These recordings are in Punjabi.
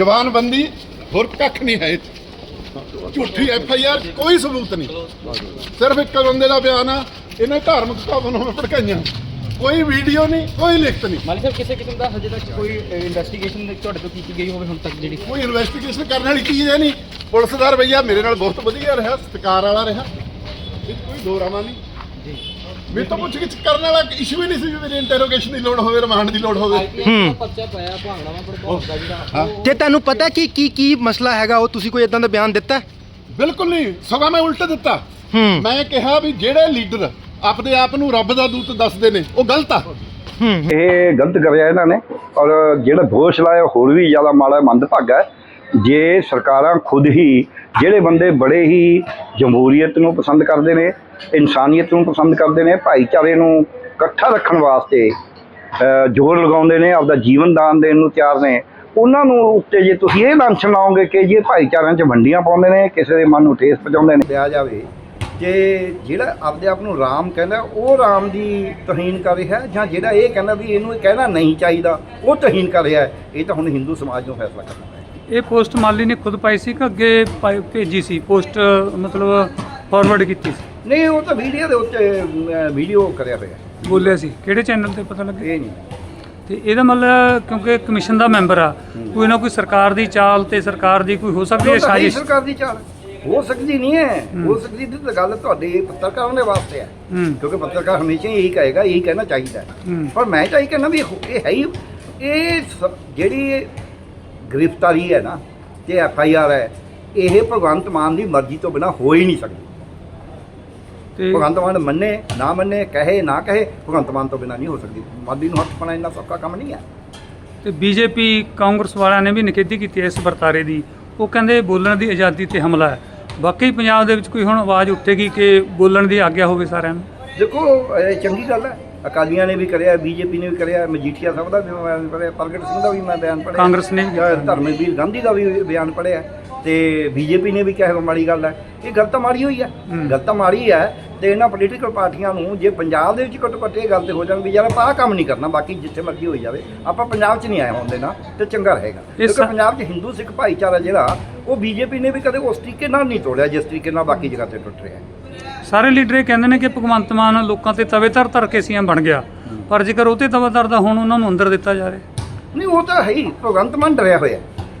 ਜਵਾਨਬੰਦੀ ਹੋਰ ਕੱਖ ਨਹੀਂ ਹੈ ਇਹ 'ਚ। ਝੂਠੀ ਐਫ ਆਈ ਆਰ ਕੋਈ ਸਬੂਤ ਨਹੀਂ। ਸਿਰਫ ਇੱਕ ਬੰਦੇ ਦਾ ਬਿਆਨ ਆ ਇਹਨੇ ਧਾਰਮਿਕ ਭਾਵਨਾ ਨੂੰ ਭੜਕਾਈਆਂ। ਕੋਈ ਵੀਡੀਓ ਨਹੀਂ ਕੋਈ ਲਿਖਤ ਨਹੀਂ। ਮਾਲੀ ਸਾਹਿਬ ਕਿਸੇ ਕਿਸਮ ਦਾ ਹਜੇ ਤੱਕ ਕੋਈ ਇਨਵੈਸਟੀਗੇਸ਼ਨ ਤੁਹਾਡੇ ਤੋਂ ਕੀਤੀ ਗਈ ਹੋਵੇ ਹੁਣ ਤੱਕ ਜਿਹੜੀ? ਕੋਈ ਇਨਵੈਸਟੀਗੇਸ਼ਨ ਕਰਨ ਵਾਲੀ ਚੀਜ਼ ਹੈ ਨਹੀਂ। ਪੁਲਿਸ ਦਾ ਰਵੱਈਆ ਮੇਰੇ ਨਾਲ ਬਹੁਤ ਵਧੀਆ ਰਿਹਾ ਸਤਿਕਾਰ ਵਾਲਾ ਰਿਹਾ। ਇਹ 'ਚ ਕੋਈ ਦੋ ਰਾਮਾ ਨਹੀਂ। ਮੇਰੇ ਤੋਂ ਪੁੱਛ ਗਿੱਛ ਕਰਨ ਵਾਲਾ ਇਸ਼ੂ ਹੀ ਨਹੀਂ ਸੀ ਵੀ ਮੇਰੀ ਇੰਟਰੋਗੇਸ਼ਨ ਦੀ ਲੋੜ ਹੋਵੇ ਰਿਮਾਂਡ ਦੀ ਲੋੜ ਹੋਵੇ। ਆਈਪੀਐਸ ਦਾ ਪਰਚਾ ਪਾਇਆ ਭਾਂਗੜਾ ਪ੍ਰਭਾਵ ਦਾ ਜਿਹੜਾ ਉਹ ਤੇ ਤੁਹਾਨੂੰ ਪਤਾ ਕਿ ਕੀ ਕੀ ਮਸਲਾ ਹੈਗਾ? ਉਹ ਤੁਸੀਂ ਕੋਈ ਇਦਾਂ ਦਾ ਬਿਆਨ ਦਿੱਤਾ? ਹੈ? ਬਿਲਕੁਲ ਨਹੀਂ। ਸਗੋਂ ਮੈਂ ਉਲਟ ਦਿੱਤਾ। ਹੂੰ। ਮੈਂ ਕਿਹਾ ਵੀ ਜਿਹੜੇ ਲੀਡਰ ਆਪਦੇ ਆਪ ਨੂੰ ਰੱਬ ਦਾ ਦੂਤ ਦੱਸਦੇ ਨੇ ਉਹ ਗਲਤ ਆ। ਹੂੰ। ਇਹ ਗਲਤ ਕਰਿਆ ਇਹਨਾਂ ਨੇ। ਔਰ ਜਿਹੜਾ ਦੋਸ਼ ਲਾਇਆ ਹੋਰ ਵੀ ਜ਼ਿਆਦਾ ਮਾੜਾ ਮੰਦਭਾਗਾ ਹੈ। ਜੇ ਸਰਕਾਰਾਂ ਖੁਦ ਹੀ ਜਿਹੜੇ ਬੰਦੇ ਬੜੇ ਹੀ ਜਮਹੂਰੀਅਤ ਨੂੰ ਪਸੰਦ ਕਰਦੇ ਨੇ, ਇਨਸਾਨੀਅਤ ਨੂੰ ਪਸੰਦ ਕਰਦੇ ਨੇ, ਭਾਈਚਾਰੇ ਨੂੰ ਇਕੱਠਾ ਰੱਖਣ ਵਾਸਤੇ ਜ਼ੋਰ ਲਗਾਉਂਦੇ ਨੇ, ਆਪਦਾ ਜੀਵਨ ਦਾਨ ਦੇਣ ਨੂੰ ਤਿਆਰ ਨੇ, ਉਹਨਾਂ ਨੂੰ ਉੱਤੇ ਜੇ ਤੁਸੀਂ ਇਹ ਲਾਂਛਨ ਲਾਓਗੇ ਕਿ ਜੇ ਭਾਈਚਾਰਿਆਂ 'ਚ ਵੰਡੀਆਂ ਪਾਉਂਦੇ ਨੇ, ਕਿਸੇ ਦੇ ਮਨ ਨੂੰ ਠੇਸ ਪਹੁੰਚਾਉਂਦੇ ਨੇ? ਪਿਆ ਜਾਵੇ ਕਿ ਜਿਹੜਾ ਆਪਦੇ ਆਪ ਨੂੰ ਰਾਮ ਕਹਿੰਦਾ, ਉਹ ਰਾਮ ਦੀ ਤਹੀਨ ਕਰ ਰਿਹਾ ਜਾਂ ਜਿਹੜਾ ਇਹ ਕਹਿੰਦਾ ਵੀ ਇਹਨੂੰ ਇਹ ਕਹਿਣਾ ਨਹੀਂ ਚਾਹੀਦਾ, ਉਹ ਤਹੀਨ ਕਰ ਰਿਹਾ ਇਹ ਤਾਂ ਹੁਣ ਹਿੰਦੂ ਸਮਾਜ ਨੂੰ ਫੈਸਲਾ ਕਰਨਾ ਹੈ। ਇਹ ਪੋਸਟ ਮਾਲੀ ਨੇ ਖੁਦ ਪਾਈ ਸੀ ਕਿ ਅੱਗੇ ਪਾਈ- ਭੇਜੀ ਸੀ? ਪੋਸਟ ਮਤਲਬ ਫਾਰਵਰਡ ਕੀਤੀ ਸੀ? ਨਹੀਂ ਉਹ ਤਾਂ ਵੀਡੀਓ ਦੇ ਉੱਤੇ ਵੀਡੀਓ ਕਰਿਆ ਹੋਇਆ। ਬੋਲਿਆ ਸੀ। ਕਿਹੜੇ ਚੈਨਲ ਤੇ ਪਤਾ ਲੱਗਿਆ? ਇਹ ਨਹੀਂ। ਤੇ ਇਹਦਾ ਮਤਲਬ ਕਿਉਂਕਿ ਕਮਿਸ਼ਨ ਦਾ ਮੈਂਬਰ ਆ ਕੋਈ ਨਾ ਕੋਈ ਸਰਕਾਰ ਦੀ ਚਾਲ ਤੇ ਸਰਕਾਰ ਦੀ ਕੋਈ ਹੋ ਸਕਦੀ ਹੈ ਉਹ ਤਾਂ ਹੈ ਹੀ ਸਾਜ਼ਿਸ਼? ਸਰਕਾਰ ਦੀ ਚਾਲ। ਹੋ ਸਕਦੀ ਨਹੀਂ ਹੈ। ਹੋ। ਸਕਦੀ ਦੀ ਤਾਂ ਗੱਲ ਤੁਹਾਡੇ ਪੱਤਰਕਾਰਾਂ ਦੇ ਵਾਸਤੇ ਹੈ। ਹੂੰ। ਕਿਉਂਕਿ ਪੱਤਰਕਾਰ ਹਮੇਸ਼ਾ ਹੀ ਇਹੀ ਕਹੇਗਾ ਇਹੀ ਕਹਿਣਾ ਚਾਹੀਦਾ ਹੈ। ਹੂੰ। ਪਰ ਮੈਂ ਤਾਂ ਇਹ ਕਹਿੰਦਾ ਵੀ ਇਹ ਹੈ ਹੀ ਇਹ ਸ- ਜਿਹੜੀ ਗ੍ਰਿਫਤਾਰੀ ਹੈ ਨਾ ਤੇ ਐਫ ਆਈ ਆਰ ਹੈ ਇਹ ਭਗਵੰਤ ਮਾਨ ਦੀ ਮਰਜ਼ੀ ਤੋਂ ਬਿਨਾ ਹੋ ਹੀ ਨਹੀਂ ਸਕਦੀ। ਤੇ ਭਗਵੰਤ ਮਾਨ ਮੰਨੇ ਨਾ ਮੰਨੇ ਕਹੇ ਨਾ ਕਹੇ ਭਗਵੰਤ ਮਾਨ ਤੋਂ ਬਿਨਾ ਨਹੀਂ ਹੋ ਸਕਦੀ। ਮਾਦੀ ਨੂੰ ਹੱਥ ਪਾਣਾ ਇੰਨਾ ਸੌਖਾ ਕੰਮ ਨਹੀਂ ਹੈ। ਤੇ ਬੀਜੇਪੀ ਕਾਂਗਰਸ ਵਾਲਿਆਂ ਨੇ ਵੀ ਨਿਖੇਧੀ ਕੀਤੀ ਇਸ ਵਰਤਾਰੇ ਦੀ। ਉਹ ਕਹਿੰਦੇ ਬੋਲਣ ਦੀ ਆਜ਼ਾਦੀ ਤੇ ਹਮਲਾ ਹੈ। ਵਾਕਈ ਪੰਜਾਬ ਦੇ ਵਿੱਚ ਕੋਈ ਹੁਣ ਆਵਾਜ਼ ਉੱਠੇਗੀ ਕਿ ਬੋਲਣ ਦੀ ਆਗਿਆ ਹੋਵੇ ਸਾਰਿਆਂ ਨੂੰ? ਦੇਖੋ ਇਹ ਚੰਗੀ ਗੱਲ ਹੈ। ਅਕਾਲੀਆਂ ਨੇ ਵੀ ਕਰਿਆ ਬੀਜੇਪੀ ਨੇ ਵੀ ਕਰਿਆ ਮਜੀਠੀਆ ਸਾਹਿਬ ਦਾ ਵੀ ਮੈਂ ਬਿਆਨ ਪੜਿਆ ਪ੍ਰਗਟ ਸਿੰਘ ਦਾ ਵੀ ਮੈਂ ਬਿਆਨ ਪੜਿਆ ਕਾਂਗਰਸ ਨੇ ਵੀ ਜਾਂ ਧਰਮਵੀਰ ਗਾਂਧੀ ਦਾ ਵੀ ਬਿਆਨ ਪੜਿਆ ਤੇ ਬੀਜੇਪੀ ਨੇ ਵੀ ਕਿਹਾ ਮਾੜੀ ਗੱਲ ਹੈ। ਇਹ ਗੱਲ ਤਾਂ ਮਾੜੀ ਹੋਈ ਹੈ। ਗੱਲ ਤਾਂ ਮਾੜੀ ਹੈ ਤੇ ਇਹਨਾਂ ਪੋਲੀਟੀਕਲ ਪਾਰਟੀਆਂ ਨੂੰ ਜੇ ਪੰਜਾਬ ਦੇ ਵਿੱਚ ਘੱਟੋ ਘੱਟ ਇਹ ਗੱਲ ਤੇ ਹੋ ਜਾਣ ਵੀ ਯਾਰ ਆਪਾਂ ਆਹ ਕੰਮ ਨਹੀਂ ਕਰਨਾ ਬਾਕੀ ਜਿੱਥੇ ਮਰਜ਼ੀ ਹੋਈ ਜਾਵੇ ਆਪਾਂ ਪੰਜਾਬ 'ਚ ਨਹੀਂ ਆਏ ਹੁੰਦੇ ਨਾ ਤੇ ਚੰਗਾ ਰਹੇਗਾ। ਕਿਉਂਕਿ ਪੰਜਾਬ 'ਚ ਹਿੰਦੂ ਸਿੱਖ ਭਾਈਚਾਰਾ ਜਿਹੜਾ ਉਹ ਬੀਜੇਪੀ ਨੇ ਵੀ ਕਦੇ ਉਸ ਤਰੀਕੇ ਨਾਲ ਨਹੀਂ ਤੋੜਿਆ ਜਿਸ ਤਰੀਕੇ ਨਾਲ ਬਾਕੀ ਜਗ੍ਹਾ ਤੇ ਟੁੱਟ ਰਿਹਾ ਹੈ। ਸਾਰੇ ਲੀਡਰ ਇਹ ਕਹਿੰਦੇ ਨੇ ਕਿ ਭਗਵੰਤ ਮਾਨ ਲੋਕਾਂ ਤੇ ਤਵੇ ਧਰ ਧਰ ਕੇ ਸੀਐਮ ਬਣ ਗਿਆ। ਪਰ ਜੇਕਰ ਉਹ ਤੇ ਤਵਾ ਧਰਦਾ ਹੁਣ ਉਹਨਾਂ ਨੂੰ ਅੰਦਰ ਦਿੱਤਾ ਜਾ ਰਿਹਾ ਨਹੀਂ, ਉਹ ਤਾਂ ਹੈ ਹੀ। ਭਗਵੰਤ ਮਾਨ ਡਰਿਆ ਹੋਇਆ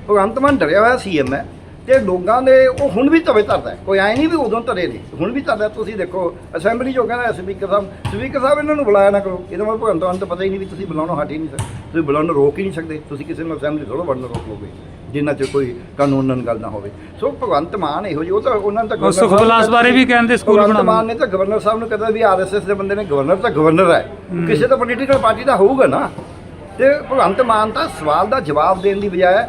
ਭਗਵੰਤ ਮਾਨ ਡਰਿਆ ਹੋਇਆ ਸੀਐਮ ਹੈ। ਤੇ ਲੋਕਾਂ ਦੇ ਉਹ ਹੁਣ ਵੀ ਤਵੇ ਧਰਦਾ ਕੋਈ ਐ ਨਹੀਂ ਵੀ ਉਦੋਂ ਧਰੇ ਨੇ। ਹੁਣ ਵੀ ਧਰਦਾ। ਤੁਸੀਂ ਦੇਖੋ, ਅਸੈਂਬਲੀ ਚੋਂ ਕਹਿੰਦਾ ਸਪੀਕਰ ਸਾਹਿਬ ਸਪੀਕਰ ਸਾਹਿਬ ਇਹਨਾਂ ਨੂੰ ਬੁਲਾਇਆ ਨਾ ਕਰੋ। ਇਹਦਾ ਮਤਲਬ ਭਗਵੰਤ ਮਾਨ ਤਾਂ ਪਤਾ ਹੀ ਨਹੀਂ ਵੀ ਤੁਸੀਂ ਬੁਲਾਉਣਾ ਹਟ ਹੀ ਨਹੀਂ ਸਕਦੇ। ਤੁਸੀਂ ਬੁਲਾਉਣੋਂ ਰੋਕ ਹੀ ਨਹੀਂ ਸਕਦੇ। ਤੁਸੀਂ ਕਿਸੇ ਨੂੰ ਅਸੈਂਬਲੀ ਥੋੜ੍ਹਾ ਵੜਨੋਂ ਰੋਕ ਲੋਗੇ ਜਿੰਨਾ ਚ ਕੋਈ ਕਾਨੂੰਨਨ ਗੱਲ ਨਾ ਹੋਵੇ। ਸੋ ਭਗਵੰਤ ਮਾਨ ਇਹੋ ਜਿਹੀ ਉਹ ਤਾਂ ਉਹਨਾਂ ਉਹ ਗਵਰਨਰ ਸੁਖਬਿਲਾਸ ਬਾਰੇ ਵੀ ਕਹਿੰਦੇ ਸਕੂਲ ਭਗਵੰਤ ਬਣਾਉਣਾ। ਮਾਨ ਨੇ ਤਾਂ ਗਵਰਨਰ ਸਾਹਿਬ ਨੂੰ ਕਹਿੰਦਾ ਵੀ ਆਰਐਸਐਸ ਦੇ ਬੰਦੇ ਨੇ ਗਵਰਨਰ ਤਾਂ ਗਵਰਨਰ ਹੈ। ਕਿਸੇ ਤਾਂ ਪੋਲੀਟੀਕਲ ਪਾਰਟੀ ਦਾ ਹੋਊਗਾ ਨਾ। ਤੇ ਭਗਵੰਤ ਮਾਨ ਤਾਂ ਸਵਾਲ ਦਾ ਜਵਾਬ ਦੇਣ ਦੀ ਬਜਾਏ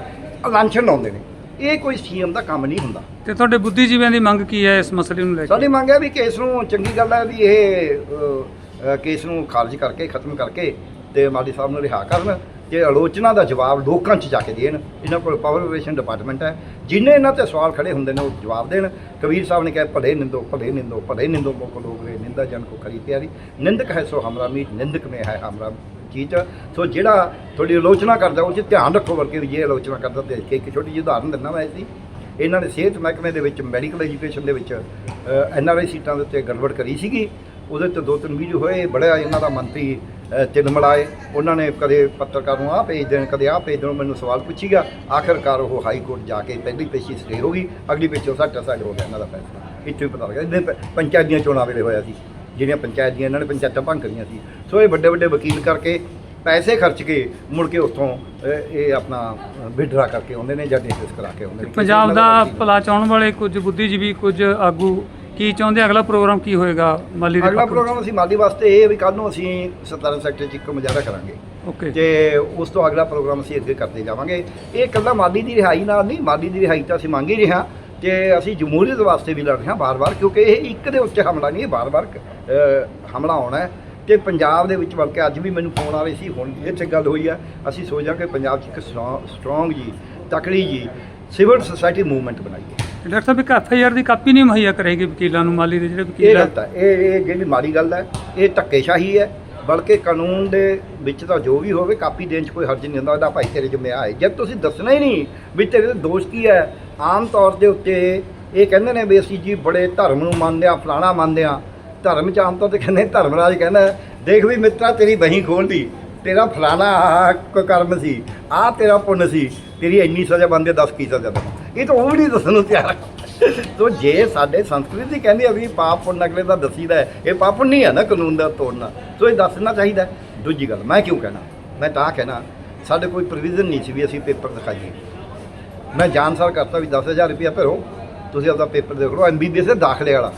ਲਾਂਛਨ ਲਾਉਂਦੇ ਨੇ। ਇਹ ਕੋਈ ਸੀਐਮ ਦਾ ਕੰਮ ਨਹੀਂ ਹੁੰਦਾ। ਤੇ ਤੁਹਾਡੇ ਬੁੱਧੀਜੀਵੀਆਂ ਦੀ ਮੰਗ ਕੀ ਹੈ ਇਸ ਮਸਲੇ ਨੂੰ ਲੈ ਕੇ? ਸਾਡੀ ਮੰਗ ਹੈ ਵੀ ਕੇਸ ਨੂੰ ਚੰਗੀ ਗੱਲ ਹੈ ਵੀ ਇਹ ਕੇਸ ਨੂੰ ਖਾਰਜ ਕਰਕੇ ਖਤਮ ਕਰਕੇ ਤੇ ਮਾਲੀ ਸਾਹਿਬ ਨੂੰ ਰਿਹਾ ਕਰਨ। ਤੇ ਆਲੋਚਨਾ ਦਾ ਜਵਾਬ ਲੋਕਾਂ 'ਚ ਜਾ ਕੇ ਦੇਣ। ਇਹਨਾਂ ਕੋਲ ਪਾਵਰ ਰਿਲੇਸ਼ਨ ਡਿਪਾਰਟਮੈਂਟ ਹੈ। ਜਿੰਨੇ ਇਹਨਾਂ ਤੇ ਸਵਾਲ ਖੜੇ ਹੁੰਦੇ ਨੇ ਉਹ ਜਵਾਬ ਦੇਣ। ਕਬੀਰ ਸਾਹਿਬ ਨੇ ਕਿਹਾ, ਭਲੇ ਨਿੰਦੋ ਭਲੇ ਨਿੰਦੋ ਭਲੇ ਨਿੰਦੋ ਮੋਕ ਲੋਕ ਰੇ ਨਿੰਦਾ ਜਨ ਕੋ ਖਰੀ ਤਿਆਰੀ ਨਿੰਦਕ ਹੈ ਸੋ ਹਮਰਾ ਮੀਤ, ਨਿੰਦਕ ਮੇ ਹੈ ਹਮਰਾ ਚੀਜ਼ ਸੋ ਜਿਹੜਾ ਤੁਹਾਡੀ ਆਲੋਚਨਾ ਕਰਦਾ, ਉਹ 'ਚ ਧਿਆਨ ਰੱਖੋ ਵਰਕੇ ਵੀ ਜੇ ਆਲੋਚਨਾ ਕਰਦਾ ਦੇਖ ਕੇ ਇੱਕ ਛੋਟੀ ਜਿਹੀ ਉਦਾਹਰਨ ਦਿੰਦਾ ਮੈਂ ਇਸਦੀ। ਇਹਨਾਂ ਨੇ ਸਿਹਤ ਮਹਿਕਮੇ ਦੇ ਵਿੱਚ ਮੈਡੀਕਲ ਐਜੂਕੇਸ਼ਨ ਦੇ ਵਿੱਚ ਐਨ ਆਰ ਆਈ ਸੀਟਾਂ ਦੇ ਉੱਤੇ ਗੜਬੜ ਕਰੀ ਸੀਗੀ। ਉਹਦੇ ਤੇ ਦੋ ਤਿੰਨ ਵੀਡੀਓ ਹੋਏ। ਬੜਾ ਇਹਨਾਂ ਦਾ ਮੰਤਰੀ ਮਲਾਏ ਉਹਨਾਂ ਨੇ ਕਦੇ ਪੱਤਰਕਾਰ ਨੂੰ ਆਹ ਭੇਜ ਦੇਣ ਕਦੇ ਆਹ ਭੇਜ ਦੇਣ ਮੈਨੂੰ ਸਵਾਲ ਪੁੱਛੀਗਾ। ਆਖਰਕਾਰ ਉਹ ਹਾਈ ਕੋਰਟ ਜਾ ਕੇ ਪਹਿਲੀ ਪੇਸ਼ੀ ਸਟੇ ਹੋ ਗਈ। ਅਗਲੀ ਪੇਸ਼ੀ ਉਹ ਸੱਟ ਸਾਈਡ ਹੋ ਗਿਆ ਇਹਨਾਂ ਦਾ ਫੈਸਲਾ ਇੱਥੇ ਪਤਾ ਲੱਗਾ। ਇਹਨੇ ਪ- ਪੰਚਾਇਤ ਦੀਆਂ ਚੋਣਾਂ ਵੇਲੇ ਹੋਇਆ ਸੀ। ਜਿਹੜੀਆਂ ਪੰਚਾਇਤ ਦੀਆਂ ਇਹਨਾਂ ਨੇ ਪੰਚਾਇਤਾਂ ਭੰਗ ਕਰੀਆਂ ਸੀ। ਸੋ ਇਹ ਵੱਡੇ ਵੱਡੇ ਵਕੀਲ ਕਰਕੇ ਪੈਸੇ ਖਰਚ ਕੇ ਮੁੜ ਕੇ ਉੱਥੋਂ ਇਹ ਆਪਣਾ ਵਿਡਰਾ ਕਰਕੇ ਆਉਂਦੇ ਨੇ ਜਾਂ ਡਿਸਕਸ ਕਰਾ ਕੇ ਆਉਂਦੇ ਨੇ। ਪੰਜਾਬ ਦਾ ਭਲਾ ਚਾਹਣ ਵਾਲੇ ਕੁਝ ਬੁੱਧੀਜੀਵੀ ਕੁਝ ਆਗੂ ਕੀ ਚਾਹੁੰਦੇ ਅਗਲਾ ਪ੍ਰੋਗਰਾਮ ਕੀ ਹੋਏਗਾ ਮਾਲੀ ਦੇ ਅਗਲਾ? ਪ੍ਰੋਗਰਾਮ ਅਸੀਂ ਮਾਲੀ ਵਾਸਤੇ ਇਹ ਹੈ ਵੀ ਕੱਲ ਨੂੰ ਅਸੀਂ 17 ਸੈਕਟਰ 'ਚ ਇੱਕ ਮੁਜ਼ਾਹਰਾ ਕਰਾਂਗੇ। ਓਕੇ। ਤੇ ਉਸ ਤੋਂ ਅਗਲਾ ਪ੍ਰੋਗਰਾਮ ਅਸੀਂ ਅੱਗੇ ਕਰਦੇ ਜਾਵਾਂਗੇ। ਇਹ ਇਕੱਲਾ ਮਾਲੀ ਦੀ ਰਿਹਾਈ ਨਾਲ ਨਹੀਂ ਮਾਲੀ ਦੀ ਰਿਹਾਈ ਤਾਂ ਅਸੀਂ ਮੰਗ ਹੀ ਰਹੇ ਹਾਂ ਤੇ ਅਸੀਂ ਜਮਹੂਰੀਅਤ ਵਾਸਤੇ ਵੀ ਲੜ ਰਹੇ ਹਾਂ ਬਾਰ-ਬਾਰ ਕਿਉਂਕਿ ਇਹ ਇੱਕ ਦੇ ਉੱਤੇ ਹਮਲਾ ਨਹੀਂ ਇਹ ਬਾਰ-ਬਾਰ ਅ, ਹਮਲਾ ਹੋਣਾ ਹੈ। ਤੇ ਪੰਜਾਬ ਦੇ ਵਿੱਚ ਬਲਕਿ ਅੱਜ ਵੀ ਮੈਨੂੰ ਫੋਨ ਆ ਰਹੀ ਸੀ ਹੁਣ ਇੱਥੇ ਗੱਲ ਹੋਈ ਆ। ਅਸੀਂ ਸੋਚਾਂ ਕਿ ਪੰਜਾਬ 'ਚ ਇੱਕ ਸਟਰੋਂਗ ਜੀ ਤਕੜੀ ਜੀ ਸਿਵਲ ਸੁਸਾਇਟੀ ਮੂਵਮੈਂਟ ਬਣਾਈਏ। ਡਾਕਟਰ ਸਾਹਿਬ ਇੱਕ ਐਫ ਆਈ ਆਰ ਦੀ ਕਾਪੀ ਨਹੀਂ ਮੁਹੱਈਆ ਕਰੇਗੀ ਵਕੀਲਾਂ ਨੂੰ ਮਾਲੀ ਦੇ ਜਿਹੜੇ ਇਹ ਵਕੀਲ ਆ। ਗਲਤ ਹੈ ਇਹ ਇਹ ਜਿਹੜੀ ਮਾੜੀ ਗੱਲ ਹੈ ਇਹ ਧੱਕੇਸ਼ਾਹੀ ਹੈ ਬਲਕਿ ਕਾਨੂੰਨ ਦੇ ਵਿੱਚ ਤਾਂ ਜੋ ਵੀ ਹੋਵੇ ਕਾਪੀ ਦੇਣ 'ਚ ਕੋਈ ਹਰਜ ਨਹੀਂ ਹੁੰਦਾ। ਉਹਦਾ ਭਾਈ ਤੇਰੇ ਜਿੰਮੇ ਆਏ ਜਦ ਤੁਸੀਂ ਦੱਸਣਾ ਹੀ ਨਹੀਂ ਵੀ ਤੇਰੇ ਤੇ ਦੋਸ਼ ਕੀ ਹੈ ਆਮ ਤੌਰ ਦੇ ਉੱਤੇ ਇਹ ਕਹਿੰਦੇ ਨੇ ਵੀ ਅਸੀਂ ਜੀ ਬੜੇ ਧਰਮ ਨੂੰ ਮੰਨਦੇ ਆ ਫਲਾਣਾ ਮੰਨਦੇ ਆ ਧਰਮ 'ਚ ਆਮ ਤੌਰ ਤੇ ਕਹਿੰਦੇ ਧਰਮਰਾਜ ਕਹਿੰਦਾ ਦੇਖ ਵੀ ਮਿੱਤਰਾ ਤੇਰੀ ਬਹੀ ਖੋਲਦੀ ਤੇਰਾ ਫਲਾਣਾ ਆਹ ਕਰਮ ਸੀ ਆਹ ਤੇਰਾ ਪੁੰਨ ਸੀ। ਤੇਰੀ ਇੰਨੀ ਸਜ਼ਾ ਬੰਦੇ 10 ਕੀ ਸਜ਼ਾ ਦੇਣਾ ਇਹ ਤਾਂ ਉਹ ਵੀ ਨਹੀਂ ਦੱਸਣ ਨੂੰ ਤਿਆਰ ਤੋ ਜੇ ਸਾਡੇ ਸੰਸਕ੍ਰਿਤੀ ਕਹਿੰਦੀ ਆ ਵੀ ਪਾਪ ਪੁੰਨ ਅਗਲੇ ਦਾ ਦੱਸੀਦਾ ਹੈ, ਇਹ ਪਾਪ ਪੁੰਨ ਨਹੀਂ ਹੈ ਨਾ ਕਾਨੂੰਨ ਦਾ ਤੋੜਨਾ। ਸੋ ਇਹ ਦੱਸਣਾ ਚਾਹੀਦਾ ਦੂਜੀ ਗੱਲ ਮੈਂ ਕਿਉਂ ਕਹਿਣਾ? ਮੈਂ ਤਾਂ ਕਹਿਣਾ ਸਾਡੇ ਕੋਈ ਪ੍ਰੋਵੀਜ਼ਨ ਨਹੀਂ ਸੀ ਵੀ ਅਸੀਂ ਪੇਪਰ ਦਿਖਾਈਏ। ਮੈਂ ਜਾਣਸਾਰ ਕਰਤਾ ਵੀ 10000 ਰੁਪਇਆ ਭਰੋ ਤੁਸੀਂ ਆਪਦਾ ਪੇਪਰ ਦੇਖ ਲਓ ਐਮਬੀਬੀਐਸ ਦੇ ਦਾਖਲੇ ਵਾਲਾ।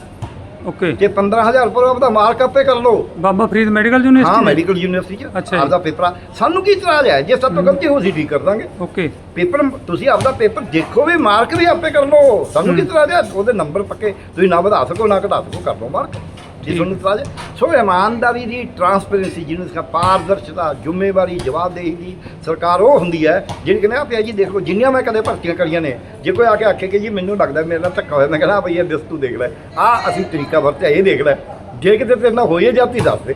ਓਕੇ ਜੇ 15000 ਭਰੋ ਆਪਦਾ ਮਾਰਕ ਆਪੇ ਕਰ ਲਓ। ਬਾਬਾ ਫਰੀਦ ਮੈਡੀਕਲ ਹਾਂ ਯੂਨੀਵਰਸਿਟੀ ਮੈਡੀਕਲ ਯੂਨੀਵਰਸਿਟੀ ਚ। ਅੱਛਾ ਜੀ। ਆਪਦਾ ਪੇਪਰ ਆ। ਸਾਨੂੰ ਕੀ ਇਤਰਾਜ਼ ਹੈ ਜੇ ਸਾਡੇ ਤੋਂ ਗਲਤੀ ਹੋ ਸੀ ਠੀਕ ਕਰ ਦਾਂਗੇ। ਓਕੇ ਪੇਪਰ ਤੁਸੀਂ ਆਪਦਾ ਪੇਪਰ ਦੇਖੋ ਵੀ ਮਾਰਕ ਵੀ ਆਪੇ ਕਰ ਲਓ। ਸਾਨੂੰ ਕੀ ਇਤਰਾਜ਼ ਹੈ ਉਹਦੇ ਨੰਬਰ ਪੱਕੇ। ਤੁਸੀਂ ਨਾ ਵਧਾ ਸਕੋ ਨਾ ਘਟਾ ਸਕੋ ਕਰ ਲਓ ਮਾਰਕ। ਜੇ ਠੀਕ। ਤੁਹਾਨੂੰ ਇਤਰਾਜ਼ ਹੈ ਸੋ ਇਮਾਨਦਾਰੀ ਦੀ ਟਰਾਂਸਪੇਰੈਂਸੀ ਜਿਹਨੂੰ ਇਸਕਾ ਪਾਰਦਰਸ਼ਤਾ ਜ਼ਿੰਮੇਵਾਰੀ ਜਵਾਬਦੇਹੀ ਦੀ ਸਰਕਾਰ ਉਹ ਹੁੰਦੀ ਹੈ ਜਿਹੜੀ ਕਹਿੰਦੇ ਆ ਪਿਆ ਜੀ ਦੇਖ ਜਿੰਨੀਆਂ ਮੈਂ ਕਦੇ ਭਰਤੀਆਂ ਕਰੀਆਂ ਨੇ ਜੇ ਕੋਈ ਆ ਕੇ ਆਖੇ ਕਿ ਜੀ ਮੈਨੂੰ ਲੱਗਦਾ ਮੇਰੇ ਨਾਲ ਧੱਕਾ ਹੋਇਆ ਮੈਂ ਕਹਿੰਦਾ ਭਈ ਇਹ ਦਿਸ ਤੂੰ ਦੇਖ ਲੈ ਆ ਅਸੀਂ ਤਰੀਕਾ ਵਰਤਿਆ ਇਹ ਦੇਖ ਲੈ। ਜੇ ਕਿਤੇ ਤੇਰੇ ਨਾਲ ਹੋਈ ਹੈ ਜਾਤੀ ਦੱਸ ਦੇ।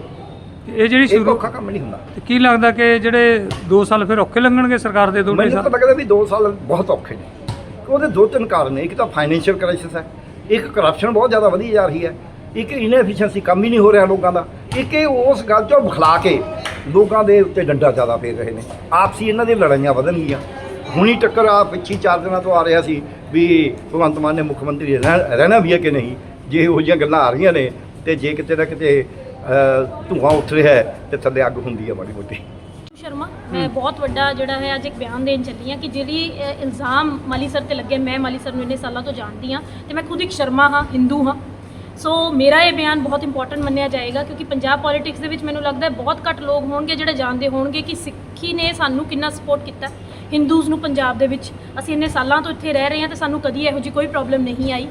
ਇਹ ਜਿਹੜੀ ਸ਼ੁਰੂ ਔਖਾ ਕੰਮ ਨਹੀਂ ਹੁੰਦਾ। ਤੇ ਕੀ ਲੱਗਦਾ ਕਿ ਜਿਹੜੇ 2 ਸਾਲ ਫਿਰ ਔਖੇ ਲੰਘਣਗੇ ਸਰਕਾਰ ਦੇ ਦੋਨੇ ਮੈਨੂੰ ਤਾਂ ਸਾਲ? ਲੱਗਦਾ ਵੀ 2 ਸਾਲ ਬਹੁਤ ਔਖੇ ਨੇ। ਉਹਦੇ ਦੋ ਤਿੰਨ ਕਾਰਨ ਨੇ ਇੱਕ ਤਾਂ ਫਾਈਨੈਂਸ਼ੀਅਲ ਕ੍ਰਾਈਸਿਸ ਹੈ ਇੱਕ ਕਰਪਸ਼ਨ ਬਹੁਤ ਜ਼ਿਆਦਾ ਵਧੀ ਜਾ ਰਹੀ ਹੈ। ਇੱਕ ਇਨਐਫੀਸ਼ੀਐਂਸੀ ਕੰਮ ਹੀ ਨਹੀਂ ਹੋ ਰਿਹਾ ਲੋਕਾਂ ਦਾ। ਇੱਕ ਇਹ ਉਸ ਗੱਲ 'ਚੋਂ ਬਖਲਾ ਕੇ ਲੋਕਾਂ ਦੇ ਉੱਤੇ ਡੰਡਾ ਜ਼ਿਆਦਾ ਫੇਰ ਰਹੇ ਨੇ। ਆਪਸੀ ਇਹਨਾਂ ਦੀਆਂ ਲੜਾਈਆਂ ਵਧਣਗੀਆਂ। ਹੁਣੀ ਟੱਕਰ ਆ ਪਿੱਛੇ ਚਾਰ ਦਿਨਾਂ ਤੋਂ ਆ ਰਿਹਾ ਸੀ ਵੀ ਭਗਵੰਤ ਮਾਨ ਨੇ ਮੁੱਖ ਮੰਤਰੀ ਰਹਿ- ਰਹਿਣਾ ਵੀ ਹੈ ਕਿ ਨਹੀਂ? ਜੇ ਇਹੋ ਜਿਹੀਆਂ ਗੱਲਾਂ ਆ ਰਹੀਆਂ ਨੇ ਤੇ ਜੇ ਕਿਤੇ ਨਾ ਕਿਤੇ ਅ, ਧੂੰਆਂ ਉੱਠ ਰਿਹਾ ਹੈ ਤੇ ਥੱਲੇ ਅੱਗ ਹੁੰਦੀ ਹੈ ਮਾੜੀ ਮੋਟੀ। ਸ਼ਰਮਾ ਮੈਂ ਬਹੁਤ ਵੱਡਾ ਜਿਹੜਾ ਹੈ ਅੱਜ ਇੱਕ ਬਿਆਨ ਦੇਣ ਚੱਲੀ ਹਾਂ ਕਿ ਜਿਹੜੀ ਇਲਜ਼ਾਮ ਮਾਲੀ ਸਰ ਤੇ ਲੱਗੇ ਮੈਂ ਮਾਲੀ ਸਰ ਨੂੰ ਇੰਨੇ ਸਾਲਾਂ ਤੋਂ ਜਾਣਦੀ ਹਾਂ ਤੇ ਮੈਂ ਖੁਦ ਇੱਕ ਸ਼ਰਮਾ ਹਾਂ ਹਿੰਦੂ ਹਾਂ। ਸੋ ਮੇਰਾ ਇਹ ਬਿਆਨ ਬਹੁਤ ਇੰਪੋਰਟੈਂਟ ਮੰਨਿਆ ਜਾਏਗਾ ਕਿਉਂਕਿ ਪੰਜਾਬ ਪੋਲਿਟਿਕਸ ਦੇ ਵਿੱਚ ਮੈਨੂੰ ਲੱਗਦਾ ਹੈ ਬਹੁਤ ਘੱਟ ਲੋਕ ਹੋਣਗੇ ਜਿਹੜੇ ਜਾਣਦੇ ਹੋਣਗੇ ਕਿ ਸਿੱਖੀ ਨੇ ਸਾਨੂੰ ਕਿੰਨਾ ਸਪੋਰਟ ਕੀਤਾ ਹਿੰਦੂਜ਼ ਨੂੰ ਪੰਜਾਬ ਦੇ ਵਿੱਚ ਅਸੀਂ ਇੰਨੇ ਸਾਲਾਂ ਤੋਂ ਇੱਥੇ ਰਹਿ ਰਹੇ ਹਾਂ ਤੇ ਸਾਨੂੰ ਕਦੀ ਇਹੋ ਜਿਹੀ ਕੋਈ ਪ੍ਰੋਬਲਮ ਨਹੀਂ ਆਈ।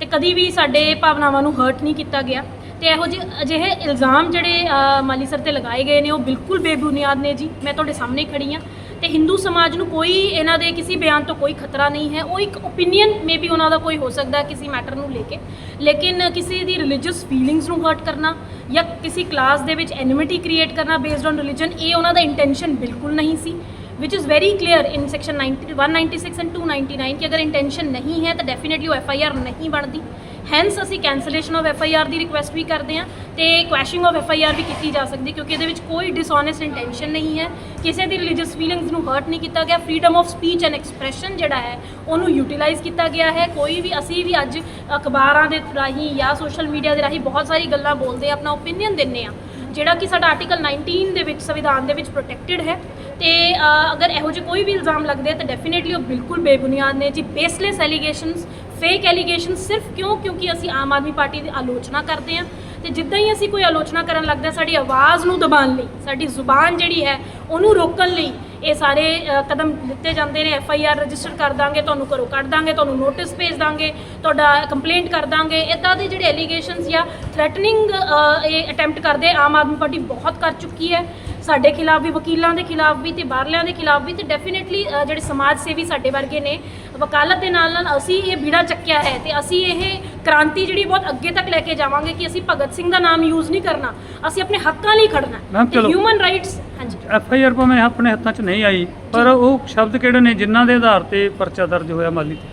ਤੇ ਕਦੀ ਵੀ ਸਾਡੇ ਭਾਵਨਾਵਾਂ ਨੂੰ ਹਰਟ ਨਹੀਂ ਕੀਤਾ ਗਿਆ। ਤੇ ਇਹੋ ਜਿਹੇ ਅਜਿਹੇ ਇਲਜ਼ਾਮ ਜਿਹੜੇ ਅ, ਮਾਲੀ ਸਰ ਤੇ ਲਗਾਏ ਗਏ ਨੇ ਉਹ ਬਿਲਕੁਲ ਬੇਬੁਨਿਆਦ ਨੇ ਜੀ। ਮੈਂ ਤੁਹਾਡੇ ਸਾਹਮਣੇ ਖੜੀ ਹਾਂ। ਤੇ ਹਿੰਦੂ ਸਮਾਜ ਨੂੰ ਕੋਈ ਇਹਨਾਂ ਦੇ ਕਿਸੇ ਬਿਆਨ ਤੋਂ ਕੋਈ ਖਤਰਾ ਨਹੀਂ ਹੈ। ਉਹ ਇੱਕ ਓਪੀਨੀਅਨ ਮੇਬੀ ਉਹਨਾਂ ਦਾ ਕੋਈ ਹੋ ਸਕਦਾ ਹੈ ਕਿਸੇ ਮੈਟਰ ਨੂੰ ਲੈ ਕੇ। ਲੇਕਿਨ ਕਿਸੇ ਦੀ ਰਿਲੀਜੀਅਸ ਫੀਲਿੰਗਸ ਨੂੰ ਹਰਟ ਕਰਨਾ ਜਾਂ ਕਿਸੇ ਕਲਾਸ ਦੇ ਵਿੱਚ ਐਨਿਮਿਟੀ ਕ੍ਰੀਏਟ ਕਰਨਾ ਬੇਸਡ ਔਨ ਰਿਲੀਜਨ ਇਹ ਉਹਨਾਂ ਦਾ ਇੰਟੈਂਸ਼ਨ ਬਿਲਕੁਲ ਨਹੀਂ ਸੀ। Which is very clear in section 90 196 and 299 ਕਿ ਅਗਰ ਇੰਟੈਂਸ਼ਨ ਨਹੀਂ ਹੈ ਤਾਂ ਡੈਫੀਨਿਟਲੀ ਉਹ ਐਫ ਆਈ ਆਰ ਨਹੀਂ ਬਣਦੀ। ਹੈਂਸ ਅਸੀਂ cancellation of F I R the request ਵੀ ਕਰਦੇ ਹਾਂ ਤੇ quashing of F I R ਵੀ ਕੀਤੀ ਜਾ ਸਕਦੀ ਕਿਉਂਕਿ ਇਹਦੇ ਵਿੱਚ ਕੋਈ ਡਿਸਓਨੈਸਟ ਇੰਟੈਂਸ਼ਨ ਨਹੀਂ ਹੈ। ਕਿਸੇ ਦੀ ਰਿਲੀਜੀਅਸ ਫੀਲਿੰਗਸ ਨੂੰ ਹਰਟ ਨਹੀਂ ਕੀਤਾ ਗਿਆ। Freedom of speech and expression ਜਿਹੜਾ ਹੈ, ਉਹਨੂੰ ਯੂਟਿਲਾਈਜ਼ ਕੀਤਾ ਗਿਆ ਹੈ। ਕੋਈ ਵੀ, ਅਸੀਂ ਵੀ ਅੱਜ ਅਖਬਾਰਾਂ ਦੇ ਰਾਹੀਂ ਜਾਂ ਸੋਸ਼ਲ ਮੀਡੀਆ ਦੇ ਰਾਹੀਂ ਬਹੁਤ ਸਾਰੀ ਗੱਲਾਂ ਬੋਲਦੇ ਹਾਂ, ਆਪਣਾ ਓਪੀਨੀਅਨ ਦਿੰਦੇ ਹਾਂ। ਜਿਹੜਾ ਕਿ ਸਾਡਾ ਆਰਟੀਕਲ 19 ਦੇ ਵਿੱਚ, ਸੰਵਿਧਾਨ ਦੇ ਵਿੱਚ ਪ੍ਰੋਟੈਕਟਿਡ ਹੈ। ਤੇ ਅਗਰ ਇਹੋ ਜਿਹੇ ਕੋਈ ਵੀ ਇਲਜ਼ਾਮ ਲੱਗਦੇ ਆ, ਤਾਂ ਡੈਫੀਨਿਟਲੀ ਉਹ ਬਿਲਕੁਲ ਬੇਬੁਨਿਆਦ ਨੇ ਜੀ। ਬੇਸਲੈਸ ਐਲੀਗੇਸ਼ਨਸ ਫੇਕ ਐਲੀਗੇਸ਼ਨ ਸਿਰਫ ਕਿਉਂ? ਕਿਉਂਕਿ ਅਸੀਂ ਆਮ ਆਦਮੀ ਪਾਰਟੀ ਦੀ ਆਲੋਚਨਾ ਕਰਦੇ ਹਾਂ ਤੇ ਜਿੱਦਾਂ ਹੀ ਅਸੀਂ ਕੋਈ ਆਲੋਚਨਾ ਕਰਨ ਲੱਗਦਾ ਸਾਡੀ ਆਵਾਜ਼ ਨੂੰ ਦਬਾਉਣ ਲਈ, ਸਾਡੀ ਜ਼ੁਬਾਨ ਜਿਹੜੀ ਹੈ, ਉਹਨੂੰ ਰੋਕਣ ਲਈ ਇਹ ਸਾਰੇ ਕਦਮ ਲਿੱਤੇ ਜਾਂਦੇ ਨੇ, ਐਫ ਆਈ ਆਰ ਰਜਿਸਟਰ ਕਰ ਦਾਂਗੇ, ਤੁਹਾਨੂੰ ਘਰੋਂ ਕੱਢ ਦਾਂਗੇ, ਤੁਹਾਨੂੰ ਨੋਟਿਸ ਭੇਜ ਦਾਂਗੇ, ਤੁਹਾਡਾ ਕੰਪਲੇਂਟ ਕਰ ਦਾਂਗੇ ਇਦਾਂ ਦੇ ਜਿਹੜੇ ਐਲੀਗੇਸ਼ਨਸ ਜਾਂ ਥ੍ਰੈਟਨਿੰਗ ਇਹ ਅਟੈਂਪਟ ਕਰਦੇ, ਆਮ ਆਦਮੀ ਪਾਰਟੀ ਬਹੁਤ ਕਰ ਚੁੱਕੀ ਹੈ। ਸਾਡੇ ਖਿਲਾਫ ਵੀ ਵਕੀਲਾਂ ਦੇ ਖਿਲਾਫ ਵੀ ਤੇ ਬਾਹਰਲਿਆਂ ਦੇ ਖਿਲਾਫ ਵੀ ਤੇ ਡੈਫੀਨਿਟਲੀ ਜਿਹੜੇ ਸਮਾਜ ਸੇਵੀ ਸਾਡੇ ਵਰਗੇ ਨੇ ਵਕਾਲਤ ਦੇ ਨਾਲ ਨਾਲ ਅਸੀਂ ਇਹ ਬੀੜਾ ਚੱਕਿਆ ਹੈ ਤੇ ਅਸੀਂ ਇਹ ਕ੍ਰਾਂਤੀ ਜਿਹੜੀ ਬਹੁਤ ਅੱਗੇ ਤੱਕ ਲੈ ਕੇ ਜਾਵਾਂਗੇ ਕਿ ਅਸੀਂ ਭਗਤ ਸਿੰਘ ਦਾ ਨਾਮ ਯੂਜ਼ ਨਹੀਂ ਕਰਨਾ ਅਸੀਂ ਆਪਣੇ ਹੱਕਾਂ ਲਈ ਖੜਨਾ ਤੇ। ਹਿਊਮਨ ਰਾਈਟਸ ਹਾਂਜੀ। ਐਫ ਆਈ ਆਰ ਭਾਵੇਂ ਆਪਣੇ ਹੱਥਾਂ 'ਚ ਨਹੀਂ ਆਈ ਪਰ ਉਹ ਸ਼ਬਦ ਕਿਹੜੇ ਨੇ ਜਿਨ੍ਹਾਂ ਦੇ ਆਧਾਰ ਤੇ ਪਰਚਾ ਦਰਜ ਹੋਇਆ ਮਾਲੀ ਤੇ?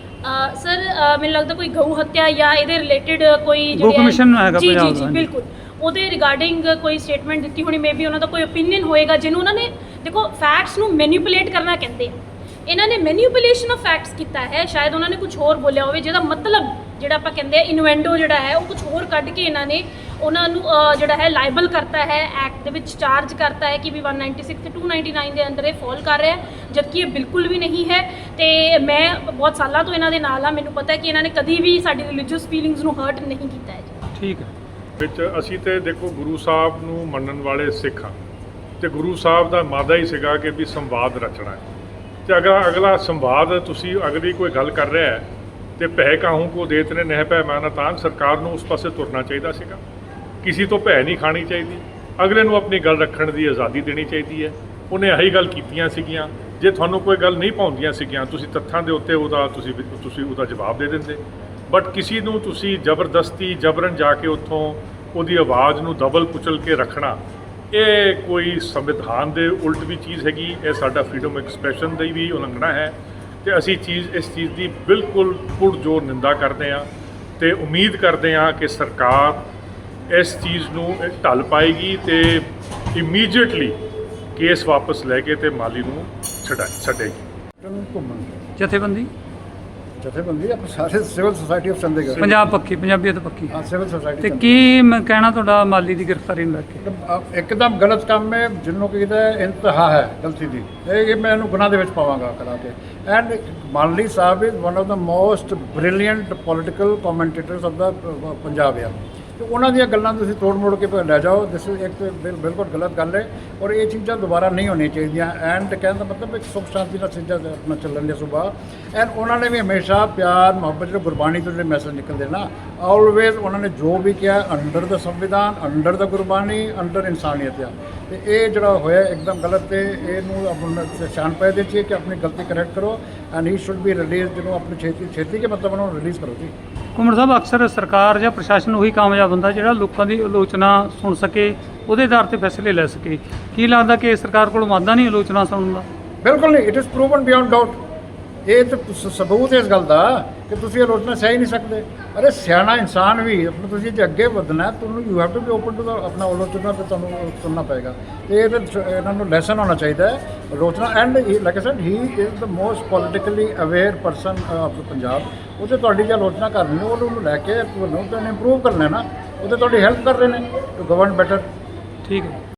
ਸਰ ਮੈਨੂੰ ਲੱਗਦਾ ਕੋਈ ਗਊ ਹੱਤਿਆ ਜਾਂ ਇਹਦੇ ਰਿਲੇਟਡ ਕੋਈ ਗਊ ਹੈ- ਕਮਿਸ਼ਨ ਹੈਗਾ ਜੀ ਪੰਜਾਬ ਜੀ ਦਾ, ਜੀ ਹਾਂਜੀ। ਬਿਲਕੁਲ। ਉਹਦੇ ਰਿਗਾਰਡਿੰਗ ਕੋਈ ਸਟੇਟਮੈਂਟ ਦਿੱਤੀ ਹੋਣੀ ਮੇਬੀ ਉਹਨਾਂ ਦਾ ਕੋਈ ਓਪੀਨੀਅਨ ਹੋਏਗਾ ਜਿਹਨੂੰ ਉਹਨਾਂ ਨੇ ਦੇਖੋ ਫੈਕਟਸ ਨੂੰ ਮੈਨੀਪੂਲੇਟ ਕਰਨਾ ਕਹਿੰਦੇ ਆ। ਇਹਨਾਂ ਨੇ ਮੈਨੀਪੂਲੇਸ਼ਨ ਆਫ ਫੈਕਟਸ ਕੀਤਾ ਹੈ ਸ਼ਾਇਦ ਉਹਨਾਂ ਨੇ ਕੁਝ ਹੋਰ ਬੋਲਿਆ ਹੋਵੇ ਜਿਹਦਾ ਮਤਲਬ ਜਿਹੜਾ ਆਪਾਂ ਕਹਿੰਦੇ ਆ ਇਨਵੈਂਡੋ ਜਿਹੜਾ ਹੈ ਉਹ ਕੁਝ ਹੋਰ ਕੱਢ ਕੇ ਇਹਨਾਂ ਨੇ ਉਹਨਾਂ ਨੂੰ ਅ, ਜਿਹੜਾ ਹੈ ਲਾਇਬਲ ਕਰਤਾ ਹੈ ਐਕਟ ਦੇ ਵਿੱਚ ਚਾਰਜ ਕਰਤਾ ਹੈ ਕਿ ਵੀ 196 ਤੇ 299 ਦੇ ਅੰਦਰ ਇਹ ਫਾਲ ਕਰ ਰਿਹਾ ਹੈ ਜਦਕਿ ਇਹ ਬਿਲਕੁਲ ਵੀ ਨਹੀਂ ਹੈ। ਤੇ ਮੈਂ ਬਹੁਤ ਸਾਲਾਂ ਤੋਂ ਇਹਨਾਂ ਦੇ ਨਾਲ ਆ ਮੈਨੂੰ ਪਤਾ ਹੈ ਕਿ ਇਹਨਾਂ ਨੇ ਕਦੀ ਵੀ ਸਾਡੀ ਰਿਲੀਜੀਅਸ ਫੀਲਿੰਗਸ ਨੂੰ ਹਰਟ ਨਹੀਂ ਕੀਤਾ ਹੈ ਜੀ। ਠੀਕ ਹੈ। ਵਿੱਚ ਅਸੀਂ ਤੇ ਦੇਖੋ ਗੁਰੂ ਸਾਹਿਬ ਨੂੰ ਮੰਨਣ ਵਾਲੇ ਸਿੱਖ ਹਾਂ ਤੇ ਗੁਰੂ ਸਾਹਿਬ ਦਾ ਮਾਦਾ ਹੀ ਸੀਗਾ ਕਿ ਵੀ ਸੰਵਾਦ ਰਚਣਾ ਹੈ। ਤੇ ਅਗਰ ਅਗਲਾ ਸੰਵਾਦ ਤੁਸੀਂ ਅਗਲੀ ਕੋਈ ਗੱਲ ਕਰ ਰਿਹਾ ਹੈ ਤੇ ਭੈ ਕਾਹੂ ਕੋ ਦੇਤ ਨੇ ਨਹਿ ਭੈ ਮਾਨਾ ਤਾਂ ਸਰਕਾਰ ਨੂੰ ਉਸ ਪਾਸੇ ਤੁਰਨਾ ਚਾਹੀਦਾ ਸੀਗਾ। ਕਿਸੇ ਤੋਂ ਭੈ ਨਹੀਂ ਖਾਣੀ ਚਾਹੀਦੀ। ਅਗਲੇ ਨੂੰ ਆਪਣੀ ਗੱਲ ਰੱਖਣ ਦੀ ਆਜ਼ਾਦੀ ਦੇਣੀ ਚਾਹੀਦੀ ਹੈ। ਉਹਨੇ ਇਹੀ ਗੱਲ ਕੀਤੀਆਂ ਸੀਗੀਆਂ। ਜੇ ਤੁਹਾਨੂੰ ਕੋਈ ਗੱਲ ਨਹੀਂ ਪਾਉਂਦੀਆਂ ਸੀਗੀਆਂ, ਤੁਸੀਂ ਤੱਥਾਂ ਦੇ ਉੱਤੇ ਉਹਦਾ ਤੁਸੀਂ ਤੁਸੀਂ ਉਹਦਾ ਜਵਾਬ ਦੇ ਦਿੰਦੇ। ਬਟ ਕਿਸੇ ਨੂੰ ਤੁਸੀਂ ਜ਼ਬਰਦਸਤੀ ਜਬਰਨ ਜਾ ਕੇ ਉੱਥੋਂ ਉਹਦੀ ਆਵਾਜ਼ ਨੂੰ ਦਬਲ ਕੁਚਲ ਕੇ ਰੱਖਣਾ, ਇਹ ਕੋਈ ਸੰਵਿਧਾਨ ਦੇ ਉਲਟ ਵੀ ਚੀਜ਼ ਹੈਗੀ, ਇਹ ਸਾਡਾ ਫਰੀडम ਐਕਸਪ੍ਰੈਸ਼ਨ ਦੀ ਵੀ ਉਲੰਘਣਾ ਹੈ ਤੇ ਅਸੀਂ ਚੀਜ਼, ਇਸ ਚੀਜ਼ ਦੀ ਬਿਲਕੁਲ ਪੁਰਜੋਰ ਨਿੰਦਾ ਕਰਦੇ ਹਾਂ ਤੇ ਉਮੀਦ ਕਰਦੇ ਹਾਂ ਕਿ ਸਰਕਾਰ ਇਸ ਚੀਜ਼ ਨੂੰ ਇਹ ਢੱਲ ਪਾਏਗੀ ਤੇ ਇਮੀਡੀਏਟਲੀ ਕੇਸ ਵਾਪਸ ਲੈ ਕੇ ਤੇ ਮਾਲੀ ਨੂੰ ਛਡਾ, ਛੱਡੇਗੀ। ਘੁੰਮਣ ਜਥੇਬੰਦੀ? ਜਥੇਬੰਦੀ ਆਪਣੇ ਸਾਰੇ civil society of Chandigarh. Punjab ਪੱਖੀ ਪੰਜਾਬੀਅਤ ਪੱਖੀ ਹਾਂ ਸਿਵਲ ਸੁਸਾਇਟੀ ਤੇ ਕੀ ਮੈਂ ਕਹਿਣਾ ਤੁਹਾਡਾ ਮਾਲੀ ਦੀ ਗ੍ਰਿਫਤਾਰੀ ਨੂੰ ਲੈ ਕੇ? ਇੱਕਦਮ ਗਲਤ ਕੰਮ ਹੈ ਜਿਹਨੂੰ ਕਹਿੰਦਾ ਹੈ ਇੰਤਹਾ ਹੈ ਗਲਤੀ ਦੀ। ਇਹ ਇਹ ਮੈਂ ਇਹਨੂੰ ਗੁਨਾਹ ਦੇ ਵਿੱਚ ਪਾਵਾਂਗਾ ਕਰਾ ਕੇ। And Manli sahib is one of the most brilliant political commentators of the Punjab ਆ। ਤੇ ਉਹਨਾਂ ਦੀਆਂ ਗੱਲਾਂ ਤੁਸੀਂ ਤੋੜ ਮੋੜ ਕੇ ਲੈ ਜਾਓ। ਦਿਸ ਇਜ਼ ਇੱਕ ਬਿਲ- ਬਿਲਕੁਲ ਗਲਤ ਗੱਲ ਹੈ ਔਰ ਇਹ ਚੀਜ਼ਾਂ ਦੁਬਾਰਾ ਨਹੀਂ ਹੋਣੀਆਂ ਚਾਹੀਦੀਆਂ। ਐਂਡ ਕਹਿਣ ਦਾ ਮਤਲਬ ਇੱਕ ਸੁਖ ਸ਼ਾਂਤੀ ਨਾਲ ਚੀਜ਼ਾਂ ਆਪਣਾ ਚੱਲਣ ਦੇ ਸੁਭਾ ਐਂਡ ਉਹਨਾਂ ਨੇ ਵੀ ਹਮੇਸ਼ਾ ਪਿਆਰ, ਮੁਹੱਬਤ ਜਿਹੜੇ ਗੁਰਬਾਣੀ ਤੋਂ ਜਿਹੜੇ ਮੈਸੇਜ ਨਿਕਲਦੇ ਨਾ ਆਲਵੇਜ਼ ਉਹਨਾਂ ਨੇ ਜੋ ਵੀ ਕਿਹਾ ਅੰਡਰ ਦਾ ਸੰਵਿਧਾਨ ਅੰਡਰ ਦਾ ਗੁਰਬਾਣੀ ਅੰਡਰ ਇਨਸਾਨੀਅਤ ਆ। ਤੇ ਇਹ ਜਿਹੜਾ ਹੋਇਆ ਇੱਕਦਮ ਗਲਤ ਤੇ ਇਹਨੂੰ ਆਪਣਾ ਸ਼ਾਨ ਪੈ ਦੇ ਚਾਹੀਏ ਕਿ ਆਪਣੀ ਗਲਤੀ ਕਰੈਕਟ ਕਰੋ। And he should be release ਜਿਹਨੂੰ ਆਪਣੀ ਛੇਤੀ ਛੇਤੀ ਕੇ ਮਤਲਬ ਉਹਨਾਂ ਨੂੰ ਰਿਲੀਜ਼ ਕਰੋ ਜੀ। ਕੁਮਰ ਸਾਹਿਬ ਅਕਸਰ ਸਰਕਾਰ ਜਾਂ ਪ੍ਰਸ਼ਾਸਨ ਉਹੀ ਕਾਮਯਾਬ ਹੁੰਦਾ ਜਿਹੜਾ ਲੋਕਾਂ ਦੀ ਆਲੋਚਨਾ ਸੁਣ ਸਕੇ ਉਹਦੇ ਆਧਾਰ ਤੇ ਫੈਸਲੇ ਲੈ ਸਕੇ। ਕੀ ਲੱਗਦਾ ਕਿ ਸਰਕਾਰ ਕੋਲ ਵਾਧਾ ਨਹੀਂ ਆਲੋਚਨਾ ਸੁਣਨ ਦਾ? ਬਿਲਕੁਲ ਨਹੀਂ it is proven beyond doubt ਇਹ ਤਾਂ ਸ- ਸਬੂਤ ਇਸ ਗੱਲ ਦਾ ਕਿ ਤੁਸੀਂ ਆਲੋਚਨਾ ਸਹਿ ਹੀ ਨਹੀਂ ਸਕਦੇ। ਅਰੇ ਸਿਆਣਾ ਇਨਸਾਨ ਵੀ ਆਪਣਾ ਤੁਸੀਂ ਜੇ ਅੱਗੇ ਵਧਣਾ ਹੈ, ਤੁਹਾਨੂੰ you have to be open to the ਆਪਣਾ ਆਲੋਚਨਾ ਤੇ ਤੁਹਾਨੂੰ ਸੁਣਨਾ ਪਏਗਾ। ਤੇ ਇਹ ਤਾਂ ਸ- ਇਹਨਾਂ ਨੂੰ ਲੈਸਨ ਹੋਣਾ ਚਾਹੀਦਾ ਹੈ ਆਲੋਚਨਾ। And like I said he is the most politically aware person of Punjab ਉਹ ਉਹਦੇ ਤੁਹਾਡੀ ਜੇ ਆਲੋਚਨਾ ਕਰਨੀ ਹੈ, ਉਹਨੂੰ ਲੈ ਕੇ ਤੁਹਾਨੂੰ ਤਾਂ ਇੰਪਰੂਵ ਕਰਨਾ ਨਾ ਉਹ ਉਹਦੇ ਤੁਹਾਡੀ ਹੈਲਪ ਕਰ ਰਹੇ ਨੇ ਟੂ ਗਵਰਨ ਬੈਟਰ ਠੀਕ ਹੈ।